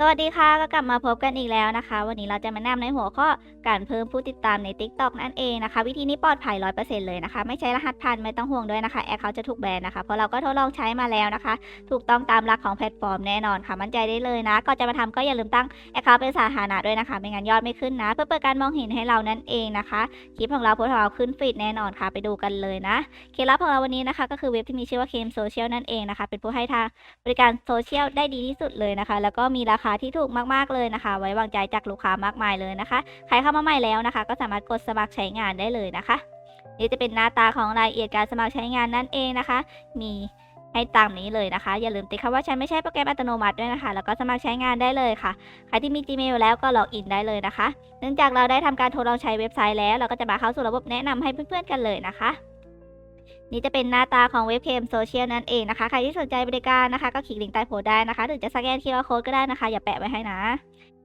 สวัสดีค่ะก็กลับมาพบกันอีกแล้วนะคะ วันนี้เราจะมาแนะนำในหัวข้อการเพิ่มผู้ติดตามใน TikTok นั่นเองนะคะ วิธีนี้ปลอดภัย 100%เลยนะคะ ไม่ใช้รหัสผ่านไม่ต้องห่วงด้วยนะคะแอคเขาจะถูกแบนนะคะ เพราะเราก็ทดลองใช้มาแล้วนะคะ ถูกต้องตามหลักของแพลตฟอร์มแน่นอนค่ะ มั่นใจได้เลยนะก่อนจะมาทำก็อย่าลืมตั้งแอคเคาเป็นสาธารณะด้วยนะคะ ไม่งั้นยอดไม่ขึ้นนะ เพื่อเปิดการมองเห็นให้เรานั่นเองนะคะคลิปของเราโพสต์ของเราขึ้นฟีดแน่นอนค่ะไปดูกันเลยนะเคล็ดลับของเราวันนี้นะคะ ก็คือเว็บที่มีชื่อว่าเคมโซเชียลนั่นเองนะคะเป็นผู้ให้ทางบริการโซเชียลได้ดีที่สุดเลยนะคะ แล้วก็มีีราคาที่ถูกมากๆเลยนะคะ ไว้วางใจจากลูกค้ามากมายเลยนะคะ ใครเข้ามาใหม่แล้วนะคะ ก็สามารถกดสมัครใช้งานได้เลยนะคะนี่จะเป็นหน้าตาของรายละเอียดการสมัครใช้งานนั่นเองนะคะ มีให้ตามนี้เลยนะคะ อย่าลืมติดคำว่าฉันไม่ใช่โปรแกรมอัตโนมัติด้วยนะคะ แล้วก็สมัครใช้งานได้เลยค่ะ ใครที่มี Gmail แล้วก็ล็อกอินได้เลยนะคะ เนื่องจากเราได้ทำการทดลองใช้เว็บไซต์แล้ว เราก็จะมาเข้าสู่ระบบแนะนำให้เพื่อนๆกันเลยนะคะ นี่จะเป็นหน้าตาของเว็บเคมโซเชียลนั่นเองนะคะ ใครที่สนใจบริการนะคะ ก็คลิกลิงก์ใต้โพสได้นะคะ หรือจะสแกน QR Code ก็ได้นะคะ อย่าแปะไว้ให้นะ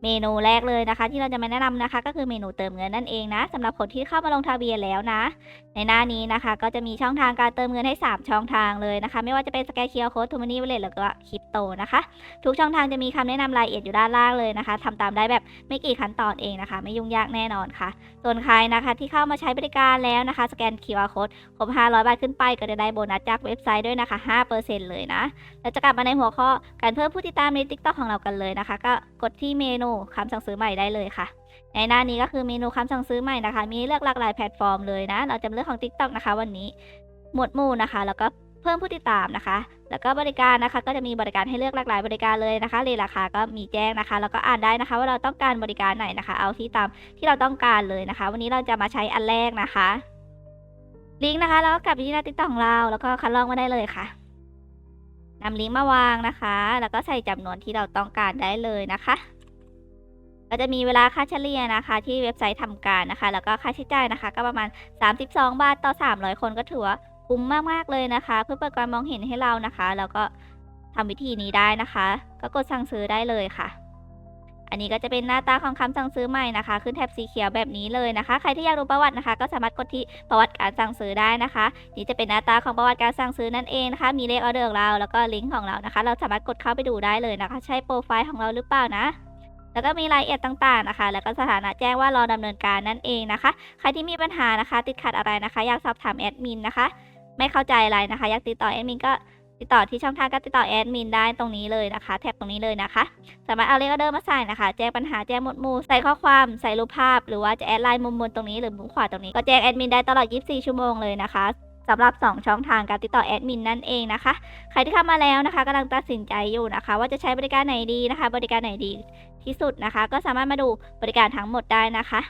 เมนูแรกเลยนะคะ ที่เราจะมาแนะนำนะคะ ก็คือเมนูเติมเงินนั่นเองนะสำหรับคนที่เข้ามาลงทะเบียนแล้วนะ ในหน้านี้นะคะ ก็จะมีช่องทางการเติมเงินให้ 3 ช่องทางเลยนะคะ ไม่ว่าจะเป็นสแกน QR Code ทูมานี่วลเลตแล้วก็คริปโตนะคะ ทุกช่องทางจะมีคำแนะนำรายละเอียดอยู่ด้านล่างเลยนะคะทำตามได้แบบไม่กี่ขั้นตอนเองนะคะ ไม่ยุ่งยากแน่นอนค่ะ ส่วนใครนะคะที่เข้ามาใช้บริการแล้วนะคะ สแกน QR Code ครบ500บาทขึ้นไปก็จะได้โบนัสจากเว็บไซต์ด้วยนะคะ 5%เลยนะ แล้วจะกลับมาในหัวข้อการเพิ่มผู้ติดตามใน TikTok ของเรากันเลยนะคะ ก็กดที่เมนูคำสั่งซื้อใหม่ได้เลยค่ะ ในหน้านี้ก็คือเมนูคำสั่งซื้อใหม่นะคะ มีเลือกหลากหลายแพลตฟอร์มเลยนะ เราจะเลือกของ TikTok นะคะ วันนี้ หมวดหมู่นะคะ แล้วก็เพิ่มผู้ติดตามนะคะ แล้วก็บริการนะคะ ก็จะมีบริการให้เลือกหลากหลายบริการเลยนะคะเรทราคาก็มีแจ้งนะคะ แล้วก็อ่านได้นะคะ ว่าเราต้องการบริการไหนนะคะ เอาที่ตามที่เราต้องการเลยนะคะ วันนี้เราจะมาใช้อันแรกนะคะ ลิงก์นะคะ แล้วก็กลับไปที่หน้าติ๊กต็อกของเรา แล้วก็คัดลอกมาได้เลยค่ะนำลิงก์มาวางนะคะ แล้วก็ใส่จำนวนที่เราต้องการได้เลยนะคะ ก็จะมีเวลาค่าเฉลี่ยนะคะ ที่เว็บไซต์ทำการนะคะ แล้วก็ค่าใช้จ่ายนะคะ ก็ประมาณ 32 บาทต่อ 300 คนก็ถือว่าคุ้มมากๆเลยนะคะ เพื่อเปิดการมองเห็นให้เรานะคะ แล้วก็ทำวิธีนี้ได้นะคะ ก็กดสั่งซื้อได้เลยค่ะ อันนี้ก็จะเป็นหน้าตาของคำสั่งซื้อใหม่นะคะ ขึ้นแถบสีเขียวแบบนี้เลยนะคะ ใครที่อยากรู้ประวัตินะคะ ก็สามารถกดที่ประวัติการสั่งซื้อได้นะคะ นี่จะเป็นหน้าตาของประวัติการสั่งซื้อนั่นเองนะคะ มีเลขออเดอร์ของเราแล้วก็ลิงก์ของเรานะคะ เราสามารถกดเข้าไปดูได้เลยนะคะ ใช่โปรไฟล์ของเราหรือเปล่านะแล้วก็มีรายละเอียดต่างๆนะคะ แล้วก็สถานะแจ้งว่ารอดำเนินการนั่นเองนะคะ ใครที่มีปัญหานะคะ ติดขัดอะไรนะคะ อยากสอบถามแอดมินนะคะ ไม่เข้าใจอะไรนะคะ อยากติดต่อแอดมินก็ ติดต่อที่ช่องทางการติดต่อแอดมินได้ตรงนี้เลยนะคะ แท็บตรงนี้เลยนะคะ สามารถเอาเลขออเดอร์มาใส่นะคะ แจ้งปัญหาแจ้งหมวดหมู่ใส่ข้อความใส่รูปภาพ หรือว่าจะแอดไลน์มุมบนตรงนี้หรือมุมขวาตรงนี้ก็แจ้งแอดมินได้ตลอด 24 ชั่วโมงเลยนะคะสำหรับ 2 ช่องทางการติดต่อแอดมินนั่นเองนะคะ ใครที่เข้ามาแล้วนะคะกำลังตัดสินใจอยู่นะคะ ว่าจะใช้บริการไหนดีนะคะ บริการไหนดีที่สุดนะคะ ก็สามารถมาดูบริการทั้งหมดได้นะคะ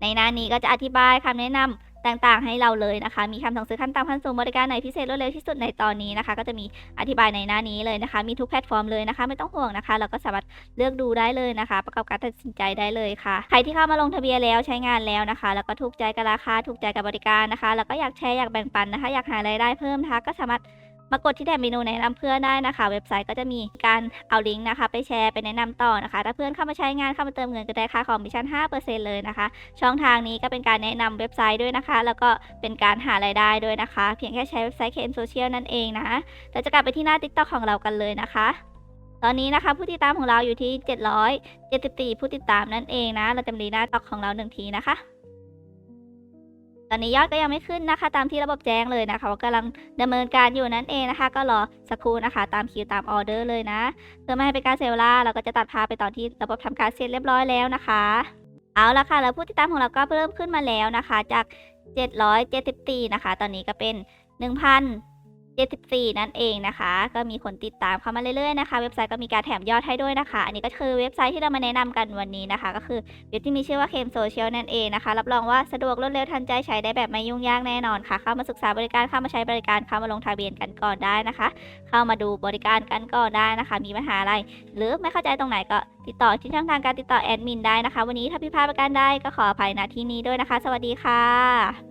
ในหน้านี้ก็จะอธิบายคำแนะนำ ต่างๆ ให้เราเลยนะคะ มีคำสั่งซื้อขั้นต่ำขั้นสูงบริการไหนพิเศษรวดเร็วที่สุดในตอนนี้นะคะ ก็จะมีอธิบายในหน้านี้เลยนะคะ มีทุกแพลตฟอร์มเลยนะคะ ไม่ต้องห่วงนะคะ เราก็สามารถเลือกดูได้เลยนะคะ ประกอบการตัดสินใจได้เลยค่ะ ใครที่เข้ามาลงทะเบียนแล้วใช้งานแล้วนะคะ แล้วก็ถูกใจกับราคาถูกใจกับบริการนะคะ แล้วก็อยากแชร์อยากแบ่งปันนะคะ อยากหารายได้เพิ่มนะคะก็สามารถ มากดที่แถบเมนูแนะนำเพื่อนได้นะคะ เว็บไซต์ก็จะมีการเอาลิงก์นะคะ ไปแชร์ไปแนะนำต่อนะคะ ถ้าเพื่อนเข้ามาใช้งานเข้ามาเติมเงินก็ได้ค่าคอมมิชชั่น 5%เลยนะคะ ช่องทางนี้ก็เป็นการแนะนำเว็บไซต์ด้วยนะคะ แล้วก็เป็นการหารายได้ด้วยนะคะ เพียงแค่ใช้เว็บไซต์ KM Social นั่นเองนะเราจะกลับไปที่หน้า TikTok ของเรากันเลยนะคะตอนนี้นะคะผู้ติดตามของเราอยู่ที่ 774 ผู้ติดตามนั่นเองนะ เราจะมีหน้าต็อกของเราหนึ่งทีนะคะ ตอนนี้ยอดก็ยังไม่ขึ้นนะคะ ตามที่ระบบแจ้งเลยนะคะว่ากำลังดำเนินการอยู่นั่นเองนะคะ ก็รอสักครู่นะคะ ตามคิวตามออเดอร์เลยนะเพื่อไม่ให้เป็นการเสียเวลาเราก็จะตัดพาไปตอนที่ระบบทำการเสร็จเรียบร้อยแล้วนะคะ เอาละค่ะแล้วผู้ติดตามของเราก็เพิ่มขึ้นมาแล้วนะคะ จาก 774 นะคะ ตอนนี้ก็เป็น 74 นั่นเองนะคะ ก็มีคนติดตามเข้ามาเรื่อยๆนะคะ เว็บไซต์ก็มีการแถมยอดให้ด้วยนะคะ อันนี้ก็คือเว็บไซต์ที่เรามาแนะนำกันวันนี้นะคะ ก็คือเว็บที่มีชื่อว่าเคมโซเชียลนั่นเองนะคะ รับรองว่าสะดวกรวดเร็วทันใจใช้ได้แบบไม่ยุ่งยากแน่นอนค่ะ เข้ามาศึกษาบริการเข้ามาใช้บริการเข้ามาลงทะเบียนกันก่อนได้นะคะ เข้ามาดูบริการกันก่อนได้นะคะ มีปัญหาอะไร หรือไม่เข้าใจตรงไหนก็ติดต่อที่ช่องทางการติดต่อแอดมินได้นะคะ วันนี้ถ้าผิดพลาดประการใดก็ขออภัยณที่นี้ด้วยนะคะ สวัสดีค่ะ